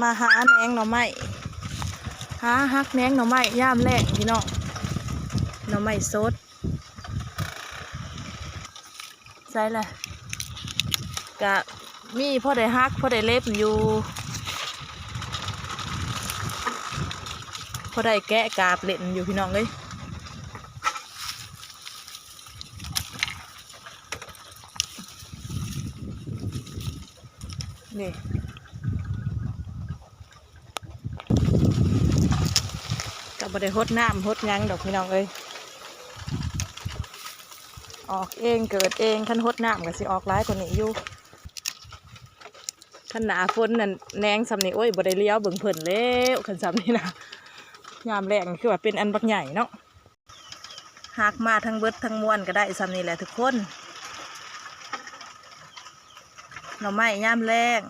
มาหาแหนงหน่อไม้หาฮักแหนงหน่อไม้ย่ามแรกพี่น้องหน่อไม้สดใช่ละกะมีพ่อได้ฮักพ่อได้เล็บอยู่พ่อได้แกะกาบเล่นอยู่พี่น้องเลยนี่ กับบได้หดน้ำหดยังดอกพี่น้องเอ้ยออกเองเกิดเองคันหดน้ำก็สิออกร้ายกว่านี้อยู่คันหนาฝนนั่นแนงสำนี่โอ้ยบ่ได้เลี้ยวเบิ่งเพิ่นแล้วคันสำนี่นะยามแรงคือว่าเป็นอันบักใหญ่เนาะหากมาทั้งเบิดทั้งมวลก็ได้สำนี่แหละทุกคนหน่อไม้ยามแรง